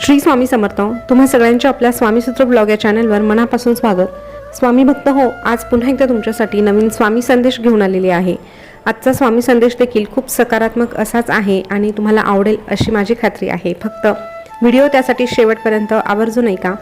श्री स्वामी समर्थ तुम्हा सगळ्यांच्या आपल्या स्वामीसूत्र ब्लॉग या चॅनलवर मनापासून स्वागत. स्वामी भक्त हो आज पुन्हा एकदा तुमच्यासाठी नवीन स्वामी संदेश घेऊन आलेली आहे. आजचा स्वामी संदेश देखील खूप सकारात्मक असाच आहे आणि तुम्हाला आवडेल अशी माझी खात्री आहे. फक्त व्हिडिओ त्यासाठी शेवटपर्यंत आवर्जून ऐका.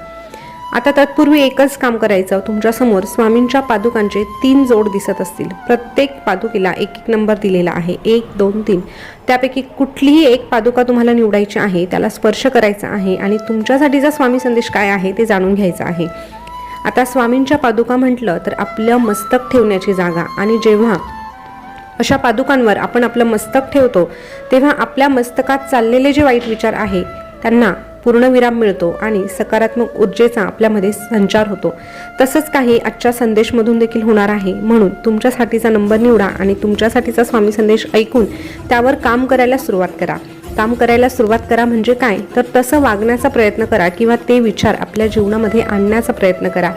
आता तत्पूर्वी एकच काम करायचं. तुमच्यासमोर स्वामींच्या पादुकांचे तीन जोड दिसत असतील. प्रत्येक पादुकीला एक एक नंबर दिलेला आहे. एक दोन तीन. त्यापैकी कुठलीही एक पादुका तुम्हाला निवडायची आहे त्याला स्पर्श करायचा आहे आणि तुमच्यासाठीचा स्वामी संदेश काय आहे ते जाणून घ्यायचं आहे. आता स्वामींच्या पादुका म्हटलं तर आपलं मस्तक ठेवण्याची जागा आणि जेव्हा अशा पादुकांवर आपण आपलं मस्तक ठेवतो तेव्हा आपल्या मस्तकात चाललेले जे वाईट विचार आहे त्यांना पूर्णविराम मिळतो आणि सकारात्मक ऊर्जेचा आपल्यामध्ये संचार होतो. तसंच काही आजच्या संदेशमधून देखील होणार आहे. म्हणून तुमच्यासाठीचा नंबर निवडा आणि तुमच्यासाठीचा स्वामी संदेश ऐकून त्यावर काम करायला सुरुवात करा. काम करायला सुरुवात करा म्हणजे काय? तर तसं वागण्याचा प्रयत्न करा किंवा ते विचार आपल्या जीवनामध्ये आणण्याचा प्रयत्न करा.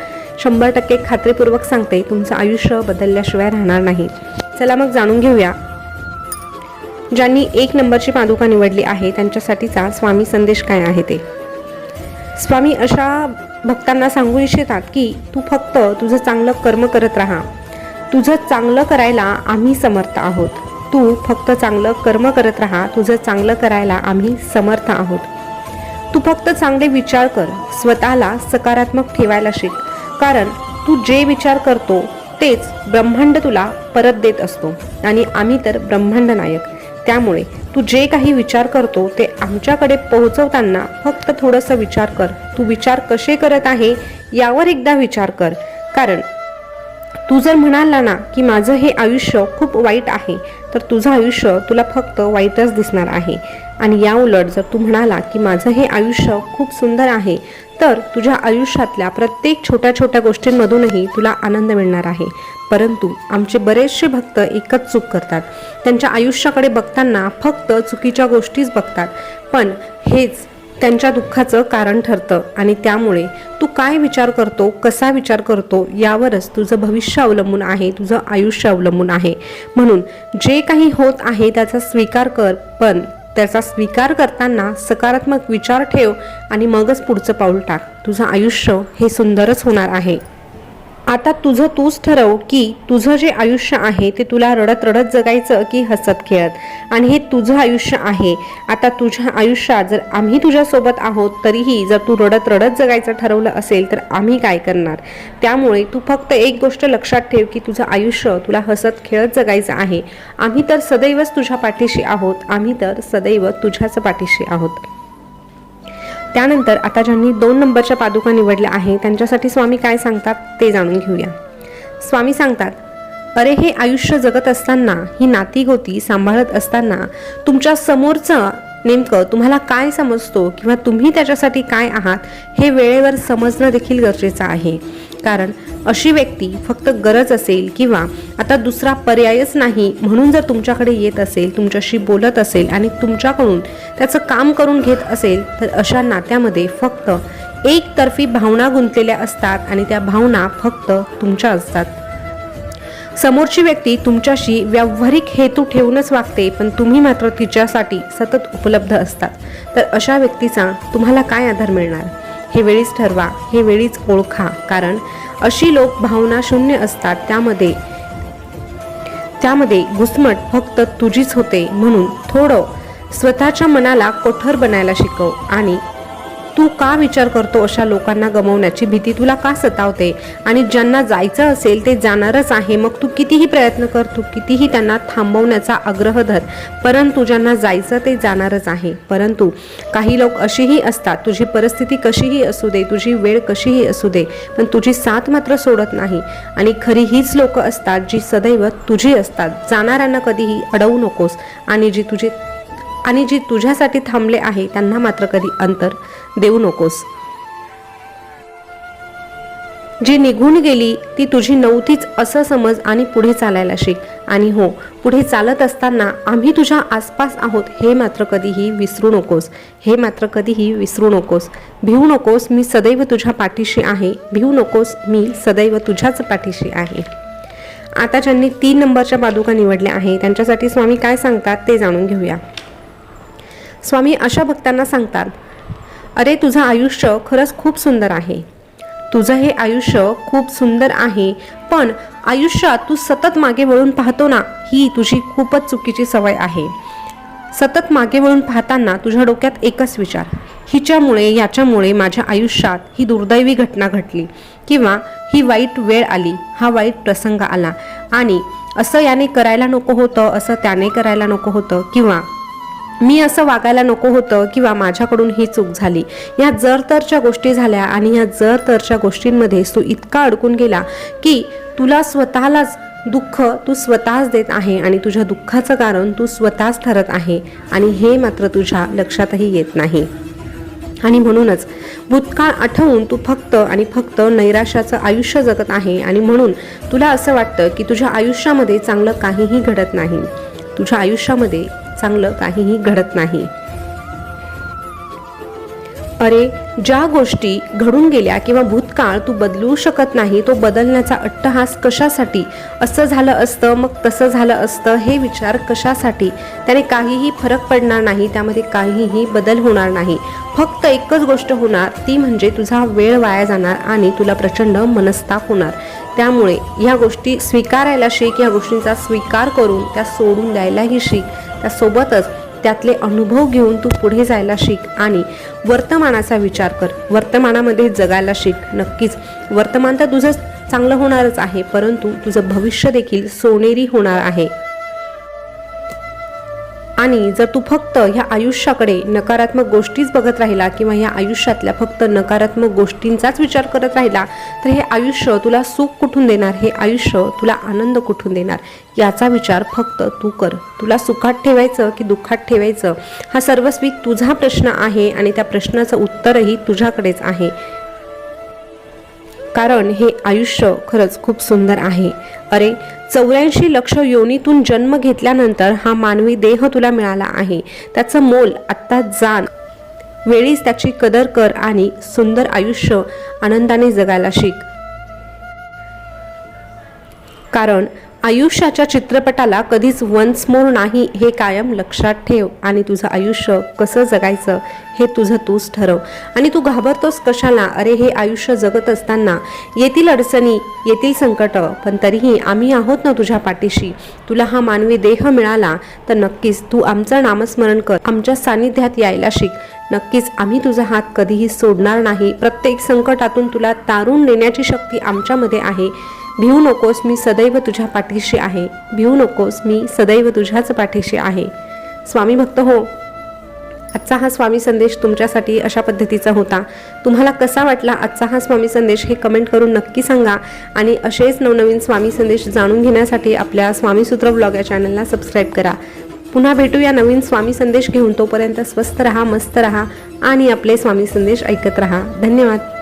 शंभर टक्के खात्रीपूर्वक सांगते तुमचं आयुष्य बदलल्याशिवाय राहणार नाही. चला मग जाणून घेऊया. ज्यांनी एक नंबरची पादुका निवडली आहे त्यांच्यासाठीचा स्वामी संदेश काय आहे ते? स्वामी अशा भक्तांना सांगू इच्छितात की तू फक्त तुझं चांगलं कर्म करत राहा. तुझं चांगलं करायला आम्ही समर्थ आहोत. तू फक्त चांगलं कर्म करत राहा. तुझं चांगलं करायला आम्ही समर्थ आहोत. तू फक्त चांगले विचार कर. स्वतःला सकारात्मक ठेवायला शिक. कारण तू जे विचार करतो तेच ब्रह्मांड तुला परत देत असतो. आणि आम्ही तर ब्रह्मांड नायक त्यामुळे तू जे काही विचार करतो ते आमच्याकडे पोहोचवताना फक्त थोडंसं विचार कर. तू विचार कसे करत आहे यावर एकदा विचार कर. कारण तू जर म्हणाला ना की माझं हे आयुष्य खूप वाईट आहे तर तुझं आयुष्य तुला फक्त वाईटच दिसणार आहे. आणि या उलट जर तू म्हणाला की माझं हे आयुष्य खूप सुंदर आहे तर तुझ्या आयुष्यातल्या प्रत्येक छोट्या छोट्या गोष्टींमधूनही तुला आनंद मिळणार आहे. परंतु आमचे बरेचसे भक्त एकच चूक करतात. त्यांच्या आयुष्याकडे बघताना फक्त चुकीच्या गोष्टीच बघतात. पण हेच त्यांच्या दुःखाचं कारण ठरतं आणि त्यामुळे तू काय विचार करतो कसा विचार करतो यावरच तुझं भविष्य अवलंबून आहे तुझं आयुष्य अवलंबून आहे. म्हणून जे काही होत आहे त्याचा स्वीकार कर पण त्याचा स्वीकार करताना सकारात्मक विचार ठेव आणि मगच पुढचं पाऊल टाक. तुझं आयुष्य हे सुंदरच होणार आहे. आता तुझं तूच ठरव की तुझं जे आयुष्य आहे ते तुला रडत रडत जगायचं की हसत खेळत. आणि हे तुझं आयुष्य आहे. आता तुझ्या आयुष्यात जर आम्ही तुझ्यासोबत आहोत तरीही जर तू रडत रडत जगायचं ठरवलं असेल तर आम्ही काय करणार? त्यामुळे तू फक्त एक गोष्ट लक्षात ठेव की तुझं आयुष्य तुला हसत खेळत जगायचं आहे. आम्ही तर सदैवच तुझ्या पाठीशी आहोत. आम्ही तर सदैव तुझ्याच पाठीशी आहोत. त्यानंतर आता ज्यांनी दोन नंबरच्या पादुका निवडल्या आहे त्यांच्यासाठी स्वामी काय सांगतात ते जाणून घेऊया. स्वामी सांगतात अरे हे आयुष्य जगत असताना ही नाती गोती सांभाळत असताना तुमच्या समोरचं नेमकं तुम्हाला काय समजतो किंवा तुम्ही त्याच्यासाठी काय आहात हे वेळेवर समजणं देखील गरजेचं आहे. कारण अशी व्यक्ती फक्त गरज असेल किंवा आता दुसरा पर्यायच नाही म्हणून जर तुमच्याकडे येत असेल तुमच्याशी बोलत असेल आणि तुमच्याकडून त्याचं काम करून घेत असेल तर अशा नात्यामध्ये फक्त एकतर्फी भावना गुंतलेल्या असतात आणि त्या भावना फक्त तुमच्या असतात. समोरची व्यक्ती तुमच्याशी व्यावहारिक हेतू ठेवूनच वागते पण तुम्ही मात्र तिच्यासाठी सतत उपलब्ध असतात. तर अशा व्यक्तीचा तुम्हाला काय आधार मिळणार? हे वेळीच ठरवा हे वेळीच ओळखा. कारण अशी लोक भावना शून्य असतात त्यामध्ये त्यामध्ये घुसमट फक्त तुझीच होते म्हणून थोडं स्वतःच्या मनाला कोठर बनायला शिकव आणि तू का विचार करतो अशा लोकांना गमवण्याची भीती तुला का सतावते? आणि ज्यांना जायचं असेल ते जाणारच आहे. मग तू कितीही प्रयत्न कर तू कितीही त्यांना थांबवण्याचा आग्रह धर. परंतु ज्यांना जायचं ते जाणारच आहे. परंतु काही लोक अशीही असतात. तुझी परिस्थिती कशीही असू दे तुझी वेळ कशीही असू दे पण तुझी साथ मात्र सोडत नाही. आणि खरी हीच लोक असतात जी सदैव तुझी असतात. जाणाऱ्यांना कधीही अडवू नकोस. आणि जी तुझी आणि जी तुझ्यासाठी थांबले आहे त्यांना मात्र कधी अंतर देऊ नकोस. जी निघून गेली ती तुझी नव्हतीच असं समज आणि पुढे चालायला शिक. आणि हो पुढे चालत असताना आम्ही तुझ्या आसपास आहोत हे मात्र कधीही विसरू नकोस. हे मात्र कधीही विसरू नकोस. भिवू नकोस मी सदैव तुझ्या पाठीशी आहे. भिवू नकोस मी सदैव तुझ्याच पाठीशी आहे. आता ज्यांनी तीन नंबरच्या पादुका निवडल्या आहे त्यांच्यासाठी स्वामी काय सांगतात ते जाणून घेऊया. स्वामी अशा भक्तांना सांगतात अरे तुझं आयुष्य खरंच खूप सुंदर आहे. तुझं हे आयुष्य खूप सुंदर आहे पण आयुष्यात तू सतत मागे वळून पाहतो ना ही तुझी खूपच चुकीची सवय आहे. सतत मागे वळून पाहताना तुझ्या डोक्यात एकच विचार हिच्यामुळे याच्यामुळे माझ्या आयुष्यात ही दुर्दैवी घटना घडली किंवा ही वाईट वेळ आली हा वाईट प्रसंग आला. आणि असं याने करायला नको होतं असं त्याने करायला नको होतं किंवा मी असं वागायला नको होतं किंवा माझ्याकडून ही चूक झाली. या जर तरच्या गोष्टी झाल्या आणि या जर तरच्या गोष्टींमध्ये तू इतका अडकून गेला की तुला स्वतःलाच दुःख तू स्वतःच देत आहे आणि तुझ्या दुःखाचं कारण तू स्वतःच ठरत आहे आणि हे मात्र तुझ्या लक्षातही येत नाही. आणि म्हणूनच भूतकाळ आठवून तू फक्त आणि फक्त नैराश्याचं आयुष्य जगत आहे आणि म्हणून तुला असं वाटतं की तुझ्या आयुष्यामध्ये चांगलं काहीही घडत नाही. तुझ्या आयुष्यामध्ये चांगलं काहीही घडत नाही. अरे ज्या गोष्टी घडून गेल्या किंवा भूतकाळ तू बदलू शकत नाही तो बदलण्याचा अट्टहास कशासाठी? असं झालं असतं मग तसं झालं असतं हे विचार कशासाठी? त्याने काहीही फरक पडणार नाही त्यामध्ये काहीही बदल होणार नाही. फक्त एकच गोष्ट होणार ती म्हणजे तुझा वेळ वाया जाणार आणि तुला प्रचंड मनस्ताप होणार. त्यामुळे ह्या गोष्टी स्वीकारायला शिक या गोष्टींचा स्वीकार करून त्या सोडून द्यायलाही शिक. त्यासोबतच त्यातले अनुभव घेऊन तू पुढे जायला शिक आणि वर्तमानाचा विचार कर. वर्तमानामध्ये जगायला शिक. नक्कीच वर्तमान तर तुझं चांगलं होणारच आहे परंतु तुझं भविष्य देखील सोनेरी होणार आहे. आणि जर तू फक्त ह्या आयुष्याकडे नकारात्मक गोष्टीच बघत राहिला किंवा ह्या आयुष्यातल्या फक्त नकारात्मक गोष्टींचाच विचार करत राहिला तर हे आयुष्य तुला सुख कुठून देणार? हे आयुष्य तुला आनंद कुठून देणार? याचा विचार फक्त तू कर. तुला सुखात ठेवायचं की दुःखात ठेवायचं? हा सर्वस्वी तुझा प्रश्न आहे आणि त्या प्रश्नाचं उत्तरही तुझ्याकडेच आहे. कारण हे आयुष्य खरंच खूप सुंदर आहे. अरे चौऱ्याऐंशी लक्ष योनीतून जन्म घेतल्यानंतर हा मानवी देह तुला मिळाला आहे. त्याचं मोल आत्ता जाण. वेळीच त्याची कदर कर आणि सुंदर आयुष्य आनंदाने जगायला शिक. कारण आयुष्याच्या चित्रपटाला कधीच वन्स मोर नाही हे कायम लक्षात ठेव आणि तुझं आयुष्य कसं जगायचं हे तुझं तूच ठरव. आणि तू घाबरतोस कशाला? अरे हे आयुष्य जगत असताना येतील अडचणी येतील संकट पण तरीही आम्ही आहोत ना तुझ्या पाठीशी. तुला हा मानवी देह मिळाला तर नक्कीच तू आमचं नामस्मरण कर. आमच्या सानिध्यात यायला शिक. नक्कीच आम्ही तुझा हात कधीही सोडणार नाही. प्रत्येक संकटातून तुला तारून नेण्याची शक्ती आमच्यामध्ये आहे. भिवू नकोस मी सदैव तुझ्या पाठीशी आहे. भिवू नकोस मी सदैव तुझ्याच पाठीशी आहे. स्वामी भक्त हो आजचा हा स्वामी संदेश तुमच्यासाठी अशा पद्धतीचा होता. तुम्हाला कसा वाटला आजचा हा स्वामी संदेश हे कमेंट करून नक्की सांगा. आणि असेच नवनवीन स्वामी संदेश जाणून घेण्यासाठी आपल्या स्वामीसूत्र ब्लॉग या चॅनलला सबस्क्राईब करा. पुन्हा भेटूया नवीन स्वामी संदेश घेऊन तोपर्यंत स्वस्त रहा मस्त रहा आणि आपले स्वामी संदेश ऐकत रहा. धन्यवाद.